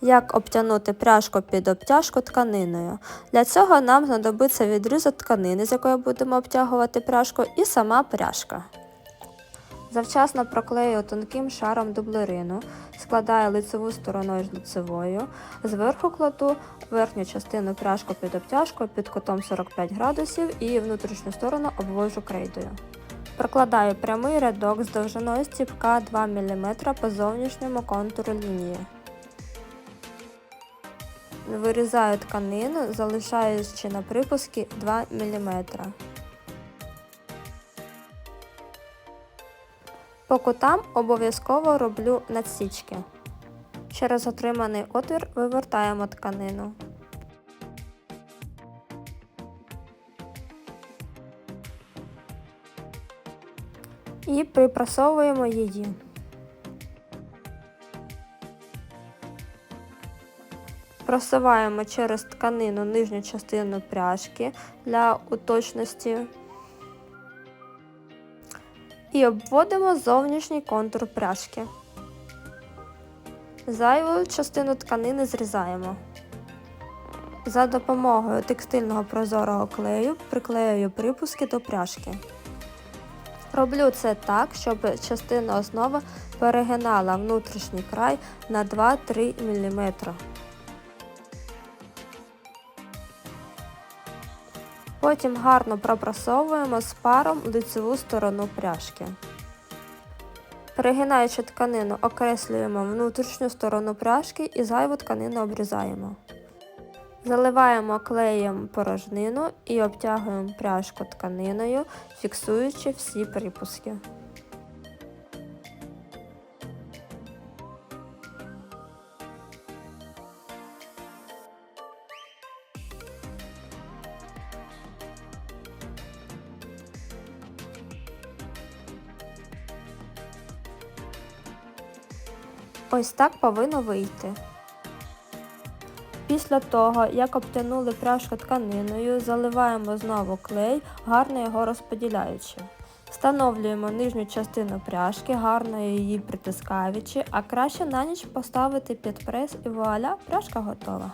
Як обтягнути пряжку під обтяжку тканиною. Для цього нам знадобиться відрізок тканини, з якої будемо обтягувати пряжку, і сама пряжка. Завчасно проклею тонким шаром дублерину, складаю лицеву стороною з лицевою, зверху кладу верхню частину пряжку під обтяжку під кутом 45 градусів і внутрішню сторону обвожу крейдою. Прокладаю прямий рядок з довжиною стіпка 2 мм по зовнішньому контуру лінії. Вирізаю тканину, залишаючи на припуску 2 мм. По кутам обов'язково роблю надсічки. Через отриманий отвір вивертаємо тканину. І припрасовуємо її. Просуваємо через тканину нижню частину пряжки для уточності і обводимо зовнішній контур пряжки. Зайву частину тканини зрізаємо. За допомогою текстильного прозорого клею приклеюю припуски до пряжки. Роблю це так, щоб частина основи перегинала внутрішній край на 2-3 мм. Потім гарно пропрасовуємо з паром лицеву сторону пряжки. Перегинаючи тканину, окреслюємо внутрішню сторону пряжки і зайву тканину обрізаємо. Заливаємо клеєм порожнину і обтягуємо пряжку тканиною, фіксуючи всі припуски. Ось так повинно вийти. Після того, як обтянули пряжку тканиною, заливаємо знову клей, гарно його розподіляючи. Встановлюємо нижню частину пряжки, гарно її притискаючи, а краще на ніч поставити під прес і вуаля, пряжка готова.